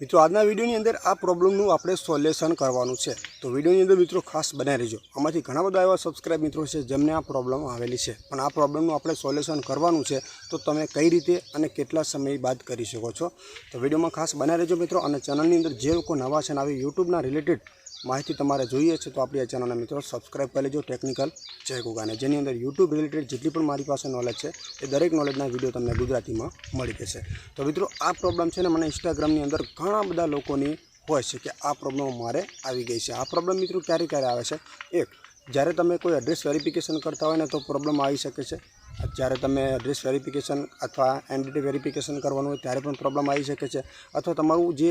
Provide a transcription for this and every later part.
મિત્રો, આજના વિડીયોની અંદર આ પ્રોબ્લેમનું આપણે સોલ્યુશન કરવાનું છે. તો વિડીયોની અંદર મિત્રો ખાસ બનાવી રહેજો. આમાંથી ઘણા બધા એવા સબસ્ક્રાઇબ મિત્રો છે જેમને આ પ્રોબ્લેમ આવેલી છે. પણ આ પ્રોબ્લેમનું આપણે સોલ્યુશન કરવાનું છે તો તમે કઈ રીતે અને કેટલા સમય બાદ કરી શકો છો. તો વિડીયોમાં ખાસ બનાવી રહેજો મિત્રો અને ચેનલની અંદર જે લોકો નવા છે આવી યુટ્યુબના રિલેટેડ માહિતી તમારે જોઈએ છે તો આપણી આ ચેનલના મિત્રો સબસ્ક્રાઈબ કરી લેજો ટેકનિકલ જય ગુગાને જેની અંદર યુટ્યુબ રિલેટેડ જેટલી પણ મારી પાસે નોલેજ છે એ દરેક નોલેજના વીડિયો તમને ગુજરાતીમાં મળી જશે. તો મિત્રો, આ પ્રોબ્લેમ છે ને મને ઇન્સ્ટાગ્રામની અંદર ઘણા બધા લોકોની હોય છે કે આ પ્રોબ્લેમ મારે આવી ગઈ છે. આ પ્રોબ્લેમ મિત્રો ક્યારે ક્યારે આવે છે? એક, જ્યારે તમે કોઈ એડ્રેસ વેરિફિકેશન કરતા હોય ને તો પ્રોબ્લેમ આવી શકે છે. જ્યારે તમે એડ્રેસ વેરિફિકેશન અથવા એન્ટિટી વેરિફિકેશન કરવાનું હોય ત્યારે પણ પ્રોબ્લેમ આવી શકે છે. અથવા તમારું જે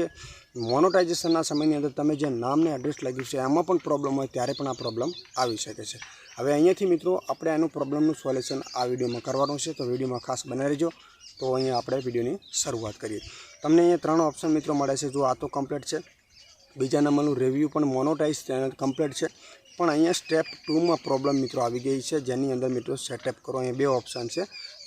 મોનોટાઇઝેશનના સમયની અંદર તમે જે નામને એડ્રેસ લાગ્યું છે, એમાં પણ પ્રોબ્લેમ હોય ત્યારે પણ આ પ્રોબ્લેમ આવી શકે છે. હવે અહીંયાથી મિત્રો, આપણે એનું પ્રોબ્લેમનું સોલ્યુશન આ વિડીયોમાં કરવાનું છે. તો વિડીયોમાં ખાસ બનાવી રહેજો. તો અહીંયા આપણે વિડીયોની શરૂઆત કરીએ. તમને અહીંયા ત્રણ ઓપ્શન મિત્રો મળે છે. જો આ તો કમ્પ્લીટ છે. બીજા નંબરનું રિવ્યૂ પણ મોનોટાઇઝ કમ્પ્લીટ છે. પણ અહીંયા સ્ટેપ ટુમાં પ્રોબ્લેમ મિત્રો આવી ગઈ છે. જેની અંદર મિત્રો સેટઅપ કરો. અહીંયા બે ઓપ્શન છે.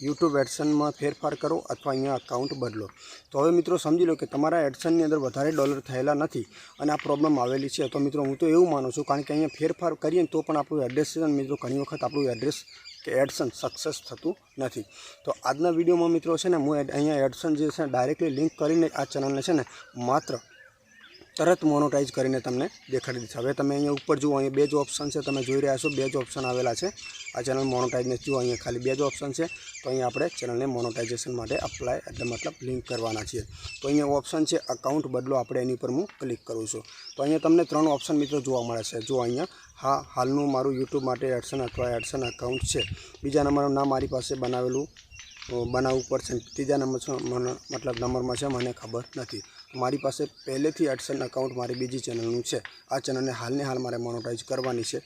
યુટ્યુબ એડસનમાં ફેરફાર કરો અથવા અહીંયા અકાઉન્ટ બદલો. તો હવે મિત્રો સમજી લો કે તમારા એડસનની અંદર વધારે ડોલર થયેલા નથી અને આ પ્રોબ્લેમ આવેલી છે. તો મિત્રો હું તો એવું માનું છું કારણ કે અહીંયા ફેરફાર કરીએ તો પણ આપણું એડ્રેસ મિત્રો ઘણી વખત આપણું એડ્રેસ કે એડસન સક્સેસ થતું નથી. તો આજના વિડીયોમાં મિત્રો છે ને હું અહીંયા એડસન જે છે ડાયરેક્ટલી લિંક કરીને આ ચેનલને છે ને માત્ર તરત મોનોટાઈઝ કરીને તમને દેખાડી દીધું હવે તમે અહીંયા ઉપર જુઓ, અહીંયા બે જ ઓપ્શન છે, તમે જોઈ રહ્યા છો, બે જ ઓપ્શન આવેલા છે. આ ચેનલ મોનોટાઈઝને જુઓ, અહીંયા ખાલી બે જ ઓપ્શન છે. તો અહીંયા આપણે ચેનલને મોનોટાઇઝેશન માટે અપ્લાય એટલે મતલબ લિંક કરવાના છીએ. તો અહીંયા ઓપ્શન છે અકાઉન્ટ બદલો, આપણે એની ઉપર હું ક્લિક કરું છું. તો અહીંયા તમને ત્રણ ઓપ્શન મિત્રો જોવા મળે છે. જો અહીંયા, હા, હાલનું મારું યુટ્યુબ માટે એડસન અથવા એડસન અકાઉન્ટ છે. બીજા નંબરનું નામ મારી પાસે બનાવેલું બનાવવું પડશે. ત્રીજા નંબર મતલબ નંબરમાં છે, મને ખબર નથી. મારી પાસે પહેલેથી એડસન અકાઉન્ટ મારી બીજી ચેનલનું છે. આ ચેનલને હાલને હાલ મારે મોનોટાઈઝ કરવાની છે.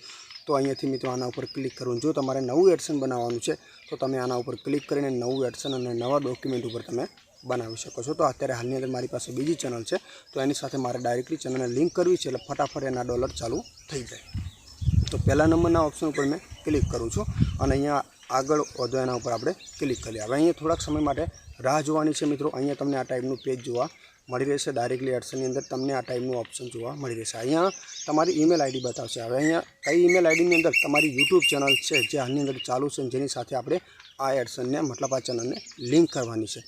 તો અહીંયાથી મિત્રો આના ઉપર ક્લિક કરવું જો તમારે નવું એડસન બનાવવાનું છે, તો તમે આના ઉપર ક્લિક કરીને નવું એડસન અને નવા ડોક્યુમેન્ટ ઉપર તમે બનાવી શકો છો. તો અત્યારે હાલની અંદર મારી પાસે બીજી ચેનલ છે, તો એની સાથે મારે ડાયરેક્ટલી ચેનલને લિંક કરવી છે, એટલે ફટાફટ એના ડોલર ચાલુ થઈ જાય. તો પહેલા નંબરના ઓપ્શન ઉપર મેં ક્લિક કરું છું અને અહીંયા આગળ વધો એના ઉપર આપણે ક્લિક કરીએ. હવે અહીંયા થોડાક સમય માટે રાહ જોવાની છે મિત્રો. અહીંયા તમને આ ટાઈપનું પેજ જોવા મળી રહેશે ડાયરેક્ટલી એડસનની અંદર. તમને આ ટાઈપનું ઓપ્શન જોવા મળી રહેશે. અહીંયા તમારી ઈમેલ આઈડી બતાવશે. હવે અહીંયા કઈ ઈમેલ આઈડીની અંદર તમારી યુટ્યુબ ચેનલ છે, જે હાલની અંદર ચાલુ છે જેની સાથે આપણે આ એડસનને મતલબ આ ચેનલને લિંક કરવાની છે.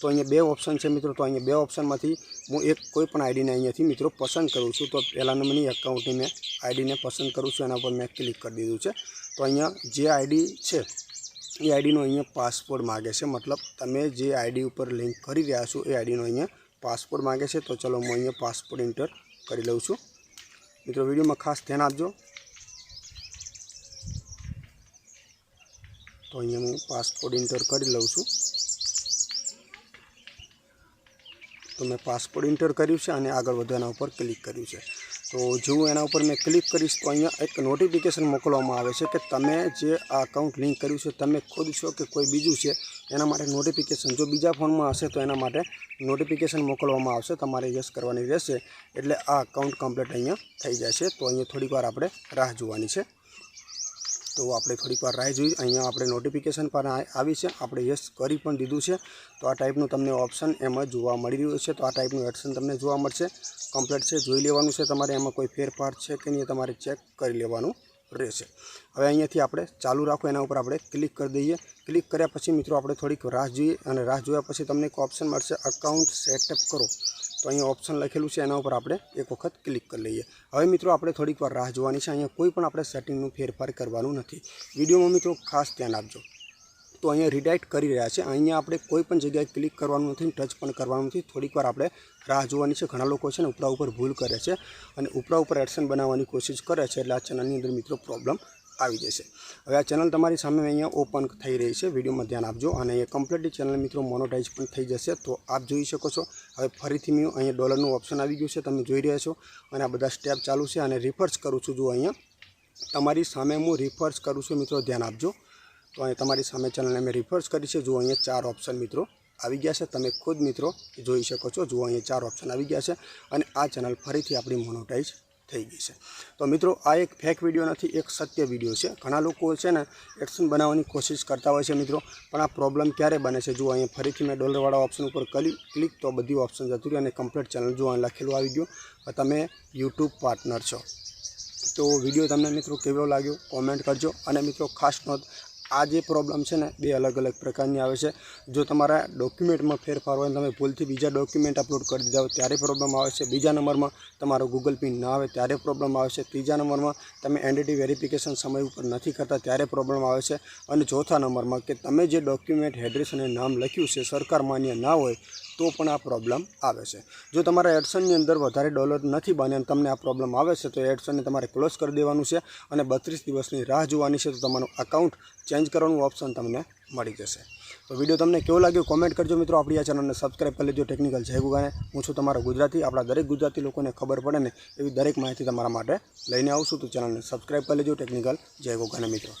તો અહીંયા બે ઓપ્શન છે મિત્રો. તો અહીંયા બે ઓપ્શનમાંથી હું એક કોઈ પણ આઈડીને અહીંયાથી મિત્રો પસંદ કરું છું. તો પહેલા નંબરની એકાઉન્ટની મેં આઈડીને પસંદ કરું છું. એના પર મેં ક્લિક કરી દીધું છે. તો અહીંયા જે આઈડી છે, એ આઈડીનો અહીંયા પાસપોર્ટ માગે છે. મતલબ તમે જે આઈડી ઉપર લિંક કરી રહ્યા છો, એ આઈડીનો અહીંયા પાસપોર્ટ માગે છે, તો ચલો હું અહીંયા પાસપોર્ટ એન્ટર કરી લઉં છું. મિત્રો, વિડીયોમાં ખાસ ધ્યાન આપજો. તો અહીંયા હું પાસપોર્ટ એન્ટર કરી લઉં છું. તો મેં પાસપોર્ટ એન્ટર કર્યું છે અને આગળ વધવાના ઉપર ક્લિક કર્યું છે. તો જો એના ઉપર મેં ક્લિક કરીશ, તો અહીંયા એક નોટિફિકેશન મોકલવામાં આવે છે કે તમે જે આ અકાઉન્ટ લિંક કર્યું છે, તમે ખુદ છો કે કોઈ બીજું છે, એના માટે નોટિફિકેશન જો બીજા ફોનમાં હશે, તો એના માટે નોટિફિકેશન મોકલવામાં આવશે, તમારે યસ કરવાની રહેશે. એટલે આ અકાઉન્ટ કમ્પ્લીટ અહીંયા થઈ જશે. તો અહીંયા થોડીક વાર આપણે રાહ જોવાની છે. તો આપણે થોડીક વાર રાહ જોઈ. અહીંયા આપણે નોટિફિકેશન પર આવી છે. આપણે યસ કરી પણ દીધું છે. તો આ ટાઈપનું તમને ઓપ્શન એમાં જોવા મળી રહ્યું છે. તો આ ટાઈપનું એક્શન તમને જોવા મળશે. કમ્પ્લીટ છે. જોઈ લેવાનું છે તમારે. એમાં કોઈ ફેરફાર છે કે નહીં તમારે ચેક કરી લેવાનું રહેશે. હવે અહીંયાથી આપણે ચાલુ રાખો. એના ઉપર આપણે ક્લિક કરી દઈએ. ક્લિક કર્યા પછી મિત્રો આપણે થોડીક રાહ જોઈએ. અને રાહ જોયા પછી તમને એક ઓપ્શન મળશે. અકાઉન્ટ સેટઅપ કરો. તો અહીંયા ઓપ્શન લખેલું છે, એના ઉપર આપણે એક વખત ક્લિક કરી લઈએ. હવે મિત્રો, આપણે થોડીક વાર રાહ જોવાની છે. અહીંયા કોઈ પણ આપણે સેટિંગનું ફેરફાર કરવાનું નથી. વિડીયોમાં મિત્રો ખાસ ધ્યાન આપજો. તો અહીંયા રીડાઇટ કરી રહ્યા છે. અહીંયા આપણે કોઈ પણ જગ્યાએ ક્લિક કરવાનું નથી ટચ પણ કરવાનું નથી. થોડીક વાર આપણે રાહ જોવાની છે. ઘણા લોકો છે ને ઉપરા ઉપર ભૂલ કરે છે અને ઉપરા ઉપર એડસન બનાવવાની કોશિશ કરે છે. એટલે આ ચેનલની અંદર મિત્રો પ્રોબ્લેમ આવી જશે. હવે આ ચેનલ તમારી સામે અહીંયા ઓપન થઈ રહી છે. વિડીયોમાં ધ્યાન આપજો અને અહીંયા કમ્પ્લીટલી ચેનલ મિત્રો મોનોટાઈઝ પણ થઈ જશે, તો આપ જોઈ શકો છો. હવે ફરીથી મેં અહીંયા ડોલરનું ઓપ્શન આવી ગયું છે, તમે જોઈ રહ્યા છો. અને આ બધા સ્ટેપ ચાલુ છે અને રિફર્સ કરું છું, જો અહીંયા તમારી સામે હું રિફર્સ કરું છું મિત્રો, ધ્યાન આપજો. તો અહીંયા તમારી સામે ચેનલને મેં રિફર્સ કરી છે. જુઓ અહીંયા ચાર ઓપ્શન મિત્રો આવી ગયા છે. તમે ખુદ મિત્રો જોઈ શકો છો. જુઓ અહીંયા ચાર ઓપ્શન આવી ગયા છે. અને આ ચેનલ ફરીથી આપણી મોનોટાઈઝ થઈ ગઈ છે. તો મિત્રો, આ એક ફેક વીડિયો નથી, એક સત્ય વીડિયો છે. ઘણા લોકો છે ને એક્શન બનાવવાની કોશિશ કરતા હોય છે મિત્રો, પણ આ પ્રોબ્લેમ ક્યારે બને છે? જો અહીંયા ફરીથી મેં ડોલરવાળા ઓપ્શન ઉપર ક્લિક તો બધી ઓપ્શન જતું રહ્યું અને કમ્પ્લીટ ચેનલ જો અહીં લખેલું આવી ગયું. તમે યુટ્યુબ પાર્ટનર છો. તો વીડિયો તમને મિત્રો કેવો લાગ્યો? કોમેન્ટ કરજો. અને મિત્રો, ખાસ નોંધ આ જે પ્રોબ્લેમ છે ને, બે અલગ અલગ પ્રકારની આવે છે. જો તમારા ડોક્યુમેન્ટમાં ફેરફાર હોય તમે ભૂલથી બીજા ડોક્યુમેન્ટ અપલોડ કરી દીધા હોય, ત્યારે પ્રોબ્લેમ આવે છે. બીજા નંબરમાં તમારો ગૂગલ પિન ના આવે, ત્યારે પ્રોબ્લેમ આવે છે. ત્રીજા નંબરમાં તમે એન્ટિટી વેરિફિકેશન સમય ઉપર નથી કરતા, ત્યારે પ્રોબ્લેમ આવે છે. અને ચોથા નંબરમાં કે તમે જે ડોક્યુમેન્ટ એડ્રેસ અને નામ લખ્યું છે, સરકાર માન્ય ના હોય તો પણ આ પ્રોબ્લેમ આવે છે. જો તમારા એડસનની અંદર વધારે ડોલર નથી બને અને તમને આ પ્રોબ્લેમ આવે છે, તો એડસનને તમારે ક્લોઝ કરી દેવાનું છે અને બત્રીસ દિવસની રાહ જોવાની છે, તો તમારું અકાઉન્ટ ચેન્જ કરવાનું ઓપ્શન તમને મળી જશે. તો વીડિયો તમને કેવો લાગ્યો કોમેન્ટ કરજો મિત્રો. આપણી આ ચેનલને સબસ્ક્રાઈબ કરી લેજો. ટેકનિકલ જય ગુગાને. હું છું તમારો ગુજરાતી. આપણા દરેક ગુજરાતી લોકોને ખબર પડે ને એવી દરેક માહિતી તમારા માટે લઈને આવશું તો ચેનલને સબસ્ક્રાઈબ કરી લેજો. ટેકનિકલ જય ગુગાને મિત્રો.